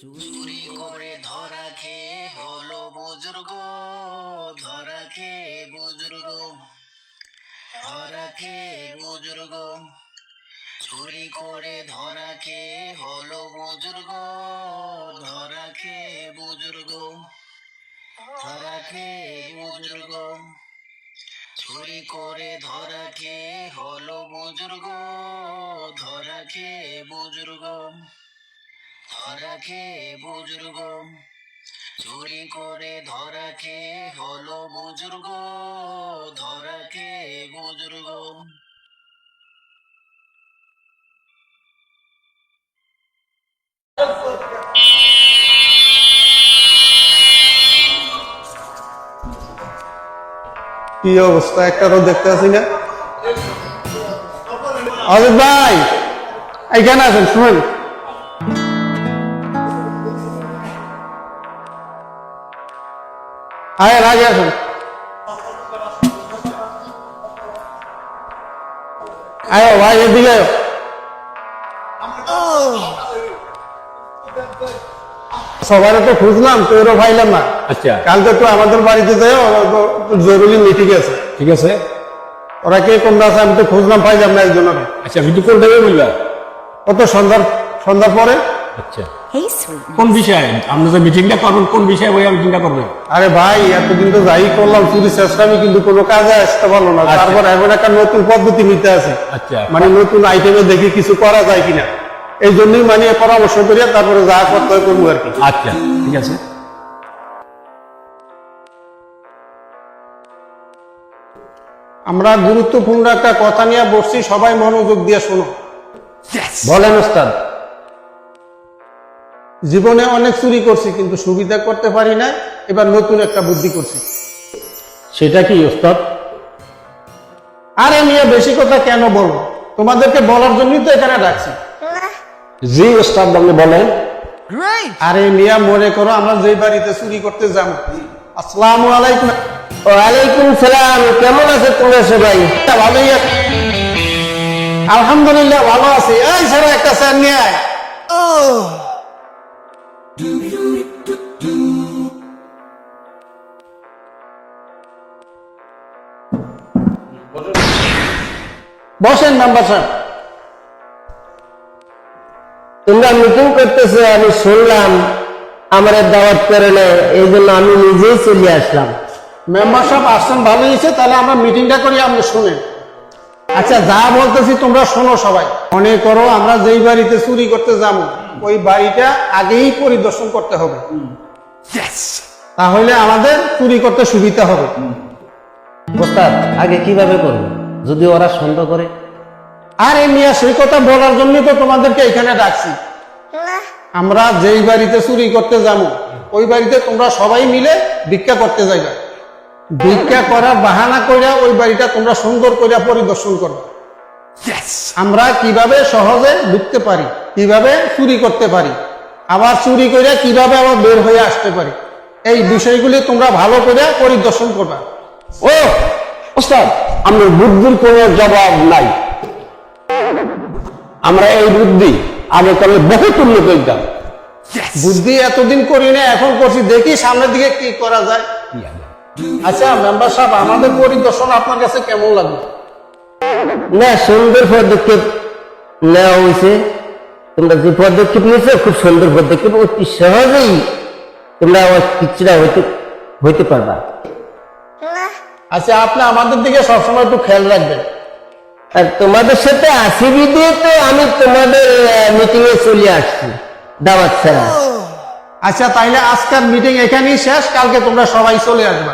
চুরি করে ধরা খেয়ে হলো বুজুর্গ, ধরা খেয়ে বুজুর্গ, ধরা খেয়ে বুজুর্গ। চুরি করে ধরা খেয়ে হলো বুজুর্গ, ধরা খেয়ে বুজুর্গ, ধরা খেয়ে বুজুর্গ। চুরি করে ধরা খেয়ে হলো বুজুর্গ, ধরা খেয়ে বুজুর্গ। ধরা খেয়ে বুজুর্গ। চুরি করে ধরা খেয়ে হলো বুজুর্গ। ধরা খেয়ে বুজুর্গ। কি অবস্থা? একটারও দেখতে আসি না। অজিত ভাই, এইখানে আসেন, শুনুন। আয় আগে আসুন আয় ভাই এদিকে আয়। সবার তো খুঁজলাম তোরও ভাইলাম না। আচ্ছা। কালকে তো আমাদের বাড়িতে যাই জরুরি মিটিং আছে। ঠিক আছে। ওরা কে কোনটা আছে আমি তো খুঁজলাম পাইলাম না একজন আচ্ছা ভিডিও কোন টাইমে বলবা কত সন্ধ্যার সন্ধ্যার পরে। আচ্ছা. কোন বিষয়ে? আপনি যে মিটিংটা করবেন কোন বিষয়ে বই মিটিংটা করবেন আরে ভাই এতদিন তো যাই করলাম চুরি চেষ্টা আমি কিন্তু কোনো কাজে আসতে পারল না। আচ্ছা। তারপর এখন একটা নতুন পদ্ধতি নিতে আছে। আচ্ছা। মানে নতুন আইটেমে দেখি কিছু করা যায় কিনা। এই জন্যই মানে পরামর্শ করিয়া তারপরে যা করতে হয় করব আর কি। আচ্ছা ঠিক আছে। আমরা গুরুত্বপূর্ণ একটা কথা নিয়ে বসছি সবাই মনোযোগ দিয়ে শোনো। বলেন ওস্তাদ। জীবনে অনেক চুরি করছি কিন্তু সুবিধা করতে পারি না এবার নতুন একটা বুদ্ধি করছি। সেটা কি ওস্তাদ? আরে মিয়া বেশি কথা কেন বলব তোমাদেরকে বলার জন্যই তো এখানে ডাকছি। জি ওস্তাদ আপনি বলেন। আরে মিয়া মনে করো আমরা যে বাড়িতে চুরি করতে যাব। আসসালামু আলাইকুম। ওয়ালাইকুম সালাম কেমন আছে তোমরা সবাই? ভালোই আছে। আলহামদুলিল্লাহ ভালো আছি। এই ছেড়ে একটা স্যার নিয়ে আয়। বসেন মেম্বার সাহেব তোমরা মিটিং করতেছো আমি শুনলাম আমার দাওয়াত করে না এই জন্য আমি নিজেই চলে আসলাম। মেম্বার সাহেব আসছেন ভালো হয়েছে তাহলে আমরা মিটিংটা করি আপনি শুনেন। আচ্ছা যা বলতেছি তোমরা শোনো সবাই। মনে করো আমরা যেই বাড়িতে চুরি করতে যাব ওই বাড়িটা আগেই পরিদর্শন করতে হবে। তাহলে আমাদের চুরি করতে সুবিধা হবে। আগে কীভাবে করব? যদি ওরা সন্দেহ করে। আর এই মিয়া সেই কথা বলার জন্য তো তোমাদেরকে এখানে ডাকছি। আমরা যেই বাড়িতে চুরি করতে যাব ওই বাড়িতে তোমরা সবাই মিলে ভিক্ষা করতে যাইবা। ভিক্ষা করার বাহানা কইরা ওই বাড়িটা তোমরা সুন্দর কইরা পরিদর্শন করবে। আমরা কীভাবে সহজে ঢুকতে পারি কীভাবে চুরি করতে পারি আবার চুরি কইরা কীভাবে আবার বের হয়ে আসতে পারি এই বিষয়গুলি তোমরা ভালো করে পরিদর্শন করবা। ও ওস্তাদ আমার বুদ্ধির কোনো জবাব নাই। আমরা এই বুদ্ধি আগে করলে বহুত উন্নত হইতাম। বুদ্ধি এতদিন করি না এখন করছি দেখি সামনের দিকে কি করা যায়। আচ্ছা মেম্বার সাহেব আমাদের পরিদর্শন আপনার কাছে কেমন লাগবে না সুন্দর পদক্ষেপ নেওয়া হয়েছে তোমরা যে পদক্ষেপ নিয়েছো খুব সুন্দর পদক্ষেপ অতি সহজেই তোমরা আমার কিছুটা হইতে হইতে পারবা। আচ্ছা আপনি আমাদের দিকে সবসময় একটু খেয়াল রাখবেন। আর তোমাদের সাথে আসি দিয়ে তো আমি তোমাদের মিটিং এ চলে আসছি দাওয়াত ছাড়া। আচ্ছা তাইলে আজকের মিটিং এখানেই শেষ কালকে তোমরা সবাই চলে চলে আসবে।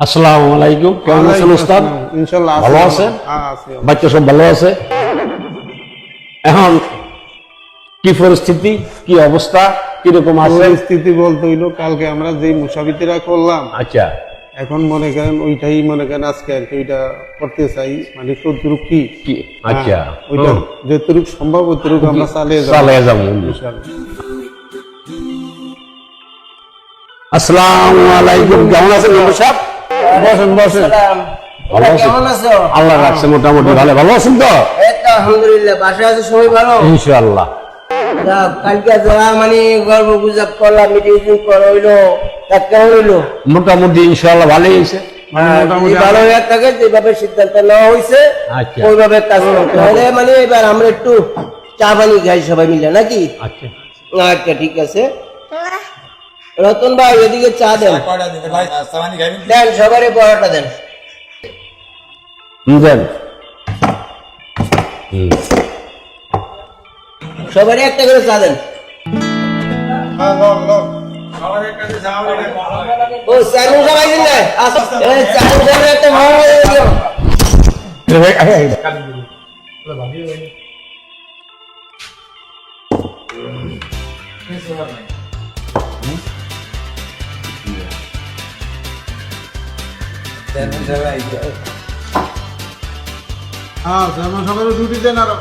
আসসালামু আলাইকুম। কেমন আছেন উস্তাদ? ইনশাল্লাহ ভালো আছেন? হ্যাঁ, বাচ্চা সব ভালো আছে? এখন কি পরিস্থিতি? কি অবস্থা? কীরকম আছে? পরিস্থিতি বলতে হইল কালকে আমরা যে মুসাফিতিরা করলাম আচ্ছা। এখন মনে করেন ওইটাই মনে করেন আজকে আর কি ওইটা করতে চাই মানে কতটুকু কি? আচ্ছা। হ্যাঁ, ওইটা। যতটুকু সম্ভব অতটুকু আমরা চালিয়ে যাব। চালিয়ে যাব আসসালামু আলাইকুম। কেমন আছেন সাহেব? বসেন বসেন। ভালো আছেন? আল্লাহ রাখছে মোটামুটি ভালো। ভালো আছেন তো? আলহামদুলিল্লাহ। বাসায় আছে সবাই ভালো? ইনশাআল্লাহ। কালকে যারা মানে গল্প গুজব করলাম মিটিং করা হইল তা কেমন হইল? মোটামুটি ইনশাআল্লাহ ভালোই হয়েছে। মানে হ্যাঁ, ভালো হয়ে থাকে যেভাবে সিদ্ধান্ত নেওয়া হয়েছে আচ্ছা। ওইভাবে কাজ করতে হবে। মানে এবার আমরা একটু চা পানি খাই সবাই মিলে নাকি? আচ্ছা। আচ্ছা ঠিক আছে। রতন ভাই এদিকে চা দেন। দেন সবারই পরোটা দেন। দেন। সবারই একটা করে চা দেন। ও সবাই দিন না চানু সবাই একটা হ্যাঁ যেমন সকালে ডিউটি দেন আরও।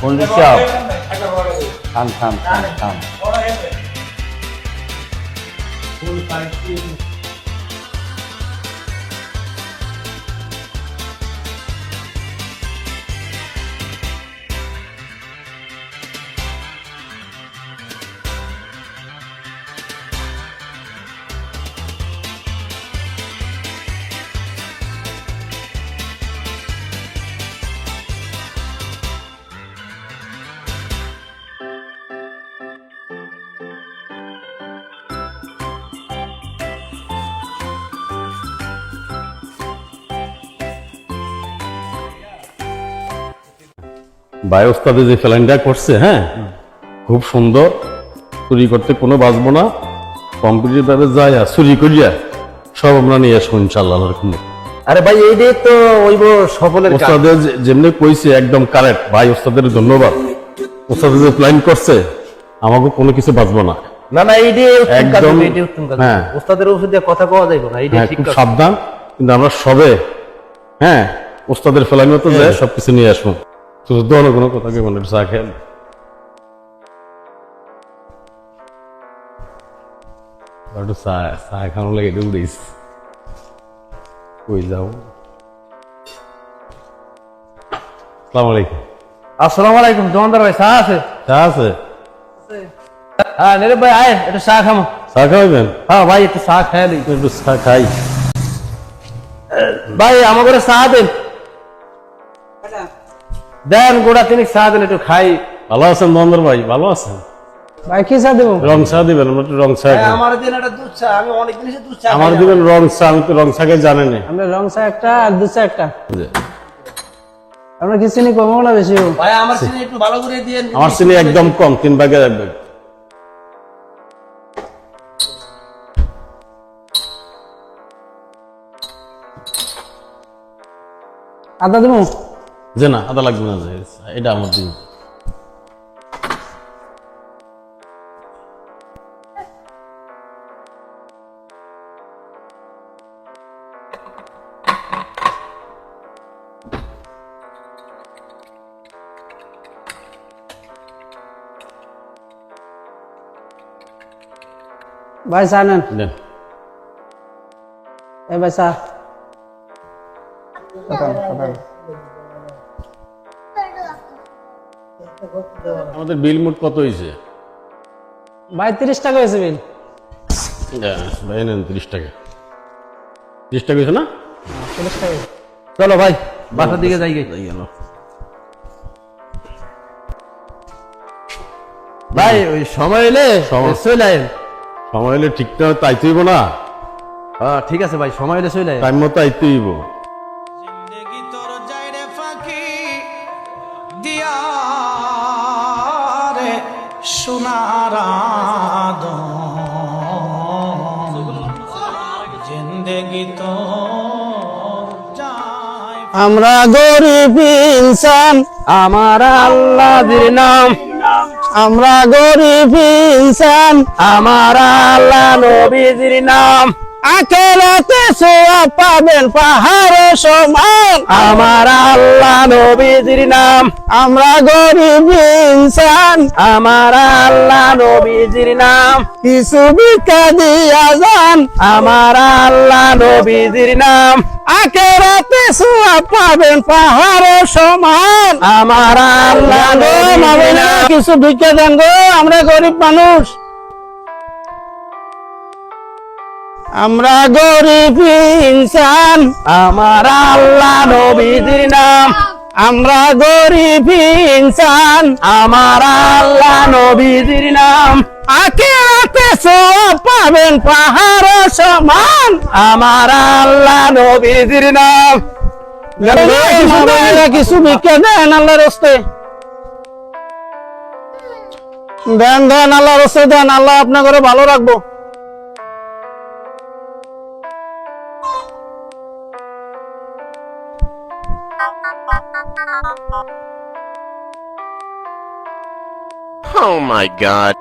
কোন চাও থাম থাম থাম থাম। ভাই ওস্তাদে যে ফ্যালাইনটা করছে হ্যাঁ? খুব সুন্দর। চুরি করতে কোনো বাঁচবো না। কম্পিউটার ভাবে আর চুরি করিয়া সব আমরা নিয়ে আসব ইনশাল্লাহ আরে ভাই এই দিয়ে তো ওইব সফলের ওস্তাদের যেমনি কইছে একদম কারেক্ট ভাই ওস্তাদের ধন্যবাদ। ওস্তাদের যে প্ল্যান করছে আমাকে কোনো কিছু বাঁচবো না। না না এই দিয়ে একদম, হ্যাঁ। ওস্তাদের ওষুধ দিয়ে কথা কওয়া যাইব না এই দিয়ে হ্যাঁ ঠিক সাবধান। কিন্তু আমরা সবে হ্যাঁ ওস্তাদের ফেলাইন মতো যায় সবকিছু নিয়ে আসব। মানে লাগে একটু উড়িস কই যাও? সালাম আলাইকুম। আসসালামু আলাইকুম ভাই চা আছে? চা আছে? হ্যাঁ ভাই আয় একটু চা খামো। চা খাওয়াবেন হ্যাঁ ভাই একটু চা খাই একটু চা খাই। ভাই আমার করে চা দেন। দেন গোড়া তিনি চা দেন একটু খাই। ভালো আছেন মহেন্দ্র ভাই ভালো আছেন? ভাই কি চা দেবো? রং চা দিবেন আমরা একটু রং চা আমার দিন একটা দুধ চা আমি অনেক জিনিস দুধ চা আমার দিবেন রং চা আমি তো রং চা খেয়ে জানেন আমরা রং চা একটা আর দু চা একটা। আমরা কি চিনি কমও না বেশি ভাই আমার চিনি একটু ভালো করে দিয়ে আমার চিনি একদম কম তিন ভাগে রাখবেন আদা দেবো? যে না আদা লাগবে না যে, এটা আমার দিন ভাই চা নেন দেন এ ভাই চা আমাদের বিল মোট কত হয়েছে ভাই তিরিশ টাকা হয়েছে বিল। ভাই নেন তিরিশ টাকা। তিরিশ টাকা হয়েছে না? তিরিশ টাকা। চলো ভাই বাসার দিকে যাই। গেল। ভাই ওই সময় এলে সময়- চলে সময় হলে ঠিকঠাক তাইতে হইব না? হ্যাঁ ঠিক আছে ভাই সময় এলে চলে টাইম মতো আইতে হইব। জিন্দেগি তোর যাইরে ফাঁকি দিয়া রে সারা জিন্দগি তো আমরা গরিব ইনসান, আমার আল্লাহর নাম। আমরা গরিব ইনসান, আমার আল্লাহ নবীজির নাম। আখেরাতে সোয়া পাবেন পাহাড় সমান। আমার আল্লাহ নবীজির নাম। আমরা গরিব ইনসান। আমার আল্লাহ নবীজির নাম। কিছু ভিক্ষা দিয়া যান। আমার আল্লাহ নবীজির নাম। আখেরাতে সোয়া পাবেন পাহাড় সমান। আমার আল্লাহ কিছু ভিক্ষা দেন গো আমরা গরিব মানুষ। আমরা গরিব ইনসান। আমার আল্লাহ নবীজির নাম। আমরা গরিব ইনসান। আমার আল্লাহ নবীজির নাম। আখেরাতে সওয়াব পাবেন পাহাড় সমান। আমার আল্লাহ নবীজির নাম। কিছু ভিক্ষা দেন আল্লাহর রস্তে। দেন দেন আল্লাহর রস্তে দেন আল্লাহ আপনার ঘরে ভালো রাখব। Oh my god.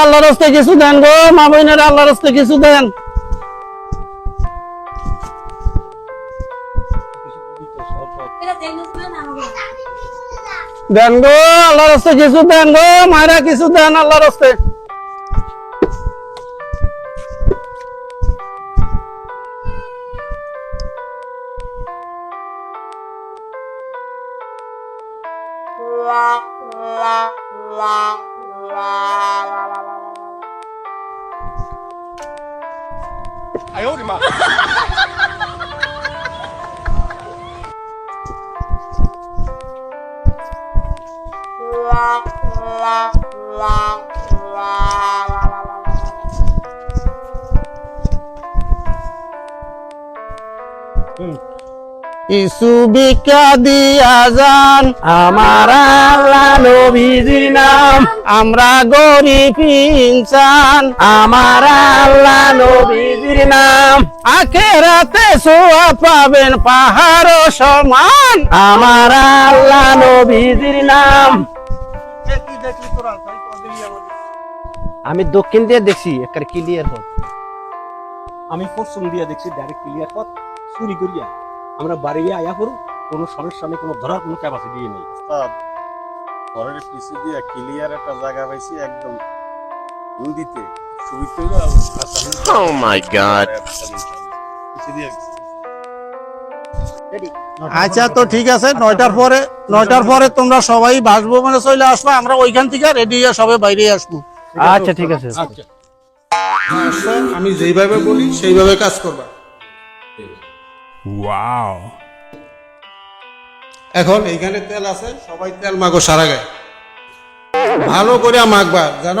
আল্লাহর রস্তে কিছু দেন গো, মা বোনের আল্লাহর রস্তে কিছু দেন দেন গো, আল্লাহর রস্তে কিছু দেন গো, মায়েরা কিছু দেন আল্লাহর রস্তে ভিক্ষা দিয়া যান। আমার আল্লাহ নবীজির নাম। আমরা গরিব ইনসান। আমার আল্লাহ নবীজির নাম। আখেরাতে সোয়া পাবেন পাহাড় সমান। আমার আল্লাহ নবীজির নাম। আমি দক্ষিণ দিয়ে দেখছি একটা ক্লিয়ার হোক আমি পশ্চিম দিয়ে দেখছি ডাইরেক্ট ক্লিয়ার পথ চুরি করিয়া। আমরা বাড়ি আয়া করু কোনো সমস্যা নেই কোনো ধরার কোনো ক্যাপাসিটি নেই। ওস্তাদ ঘরের দিয়ে ক্লিয়ার একটা জায়গা পাইছি একদম নদীতে Oh আচ্ছা তো ঠিক আছে নয়টার পরে নয়টার পরে তোমরা সবাই বাসভবনে চলে আসবে আমরা ওইখান থেকে রেডি হয়ে সবাই বাইরে আসব। আচ্ছা ঠিক আছে। আচ্ছা আমি যেইভাবে বলি সেইভাবে কাজ করবা। এখন এইখানে তেল আছে সবাই তেল মাগো সারা গায়ে। ভালো করে মাখবা যেন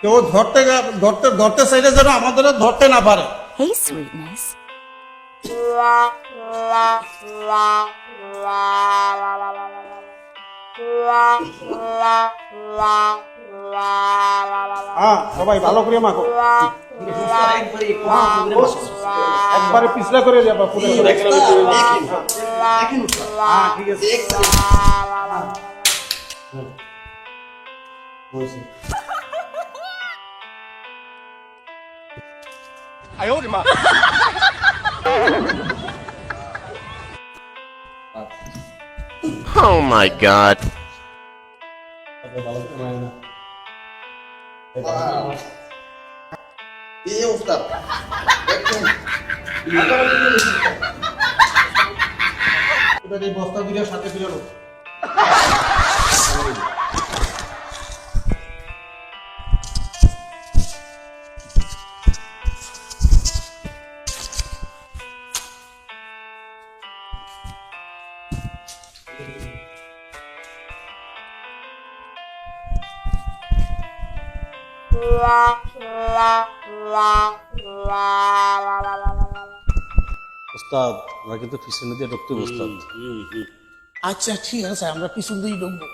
কেউ ধরতে ধরতে ধরতে চাইলে যেন আমাদের ধরতে না পারে। Hey, sweetness. হ্যাঁ সবাই ভালো করে মাখো একবারে পিছলা করে দেবা পুরো হ্যাঁ ঠিক আছে Oh my god. এই বস্তা দুইটার সাথে দিয়ে ওস্তাদ আমরা কিন্তু পিছন দিয়ে ঢুকতে ওস্তাদ। আচ্ছা ঠিক আছে আমরা পিছন দিয়ে ঢুকবো।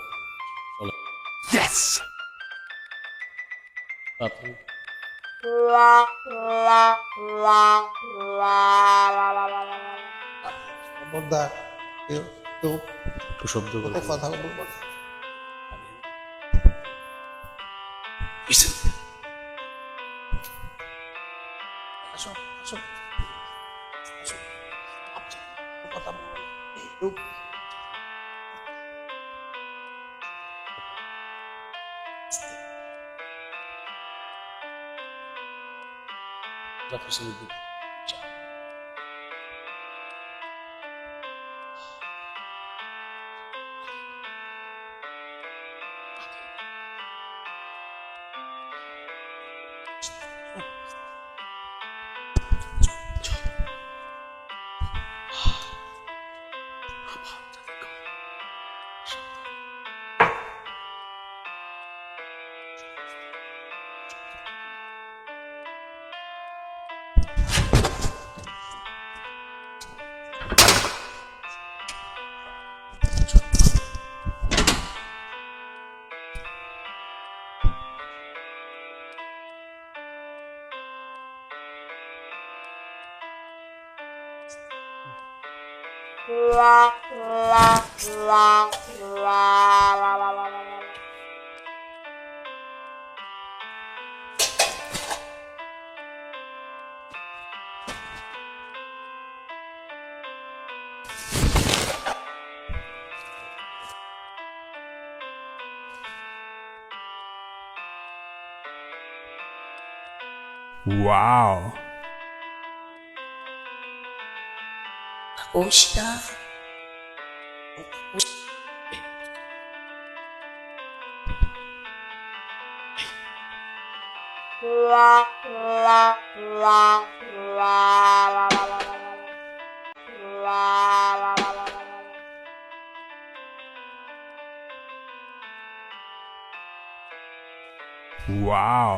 কথা বলব Tak Terima kasih. Wow. ঢুক। যা পিছনে দিকে। Wow. Wow.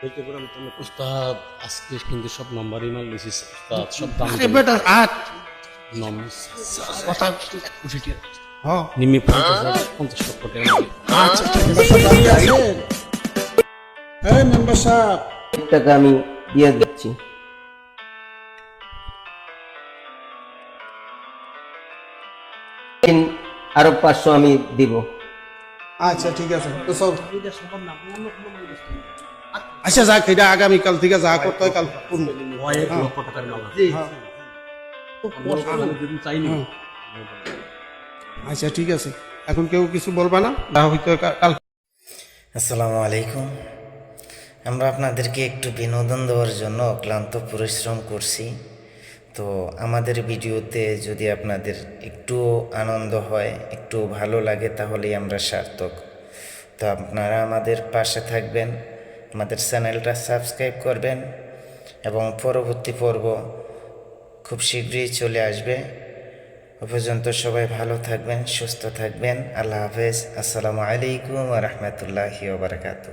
তোমাকে ওস্তাদ আজকে কিন্তু সব নাম্বারই মাল ওস্তাদ সব দাম বেটা আট। কথা হ্যাঁ। নিমি পঞ্চাশ পঞ্চাশ লক্ষ টাকা। আচ্ছা এই মেম্বার সাহেব। টাকা আমি দিয়ে দিচ্ছি। আরও পাঁচশো আমি দিব। আচ্ছা ঠিক আছে। তো সব আচ্ছা যাক এটা আগামীকাল থেকে যা করতে হয় কাল করব। কয়েক লক্ষ টাকার আছে। যদি চাইনি আচ্ছা ঠিক আছে। এখন কেউ কিছু বলবা না? যা হইতে হয় কা- কাল। আসসালামু আলাইকুম। আমরা আপনাদেরকে একটু বিনোদন দেওয়ার জন্য অক্লান্ত পরিশ্রম করছি। তো আমাদের ভিডিওতে যদি আপনাদের একটু আনন্দ হয়, একটু ভালো লাগে তাহলেই আমরা সার্থক। তো আপনারা আমাদের পাশে থাকবেন, আমাদের চ্যানেলটা সাবস্ক্রাইব করবেন এবং পরবর্তী পর্ব খুব শীঘ্রই চলে আসবে। এ পর্যন্ত সবাই ভালো থাকবেন, সুস্থ থাকবেন। আল্লাহ হাফেজ। আসসালামু আলাইকুম রহমতুল্লাহি ওবরাকাতু